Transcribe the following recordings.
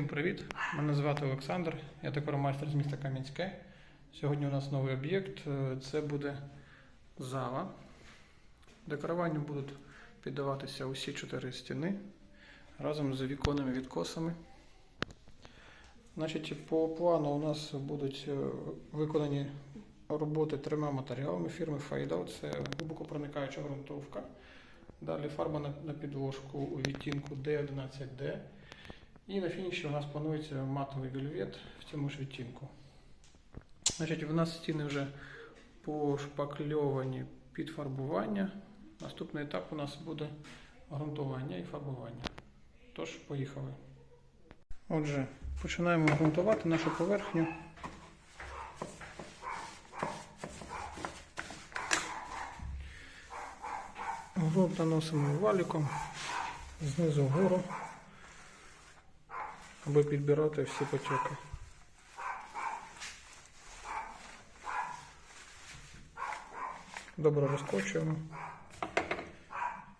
Всім привіт! Мене звати Олександр, я декоромайстер з міста Кам'янське. Сьогодні у нас новий об'єкт. Е, Це буде зала. Декоруванню будуть піддаватися усі чотири стіни разом з віконними відкосами. Значить, по плану у нас будуть е, виконані роботи трьома матеріалами фірми Файдал. Це глибокопроникаюча ґрунтовка. Далі фарба на підложку у відтінку D11D. І на фініші у нас планується матовий вельвет в цьому ж відтінку. Значить, у нас стіни вже пошпакльовані під фарбування. Наступний етап у нас буде ґрунтування і фарбування. Тож, поїхали. Отже, починаємо ґрунтувати нашу поверхню. Грунт наносимо валіком знизу вгору аби підбирати всі потоки. Добре розкочуємо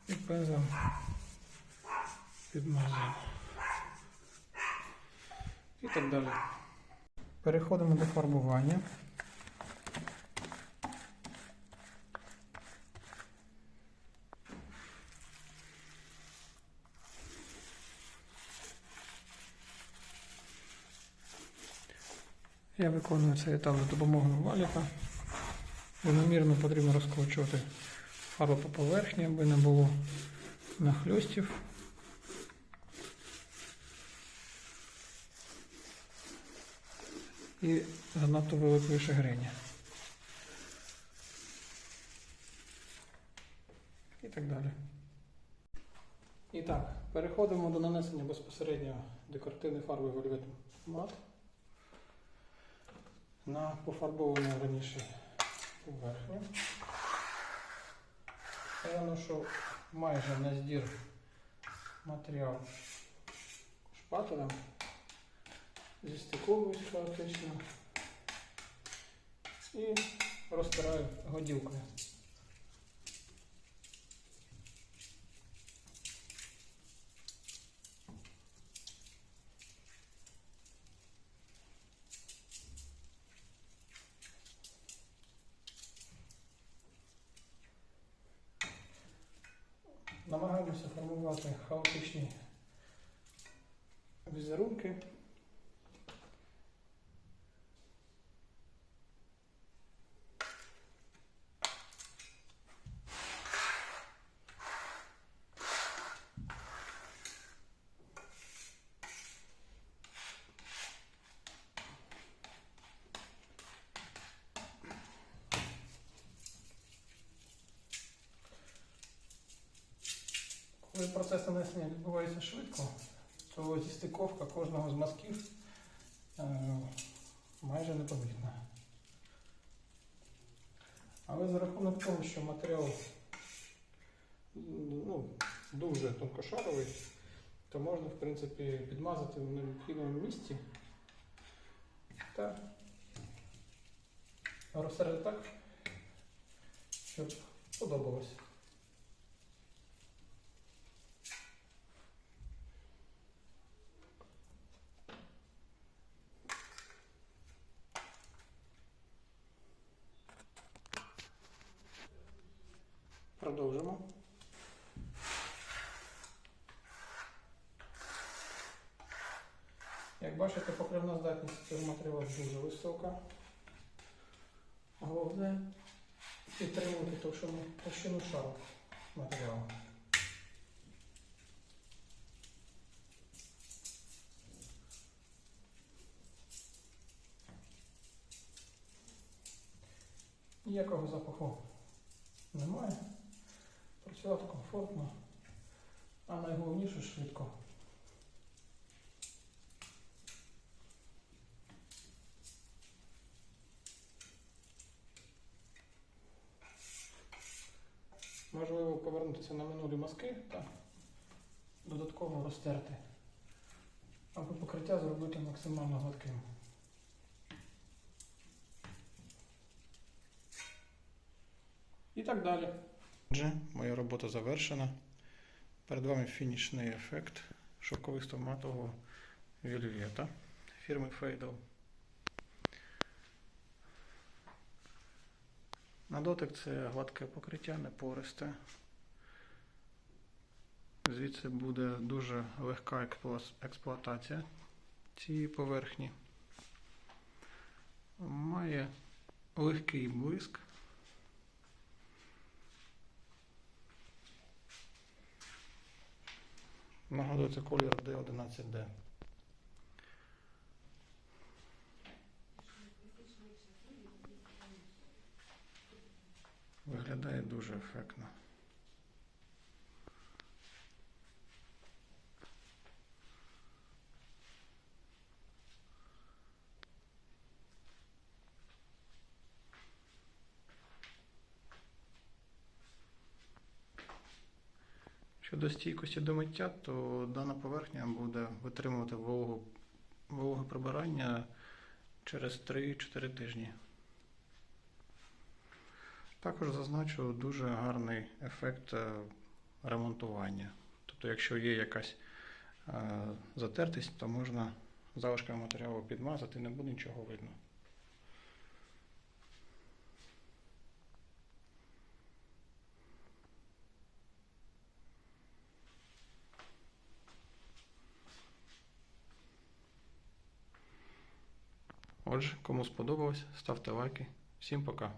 і пензлем підмазуємо. І так далі. Переходимо до фарбування. Я виконую цей етап за допомогою валіка. Рівномірно потрібно розкручувати фарбу по поверхні, аби не було нахльостів. І занадто великої шагрені. І так далі. І так, переходимо до нанесення безпосередньо декоративної фарби Velvet Matte на пофарбовану раніше поверхню. Я ношу майже на здір матеріал шпателем, зістиковуюсь хаотично і розтираю годілкою. Намагаємося формувати хаотичні візерунки. Коли процес нанесення відбувається швидко, то зістиковка кожного з мазків е, майже непомітна. Але за рахунок того, що матеріал ну, дуже тонкошаровий, то можна в принципі підмазати в необхідному місці та розсердити так, щоб подобалось. Продовжимо. Як бачите, покривна здатність цього матеріалу дуже висока. Головне підтримувати товщину, шару матеріалу. Ніякого запаху немає. Працювати комфортно, а найголовніше швидко. Можливо повернутися на минулі мазки та додатково розтерти, аби покриття зробити максимально гладким. І так далі. Отже, моя робота завершена. Перед вами фінішний ефект шовковисто матового Вільвета фірми Фейдл. На дотик це гладке покриття, не пористе. Звідси буде дуже легка експлуатація цієї поверхні. Має легкий блиск. Нагадую, це колір D11D. Виглядає дуже ефектно. Щодо стійкості до миття, то дана поверхня буде витримувати вологу, вологе прибирання через 3-4 тижні. Також зазначу дуже гарний ефект е, ремонтування. Тобто, якщо є якась е, затертість, то можна залишками матеріалу підмазати, не буде нічого видно. Отже, кому сподобалось, ставте лайки. Всім пока.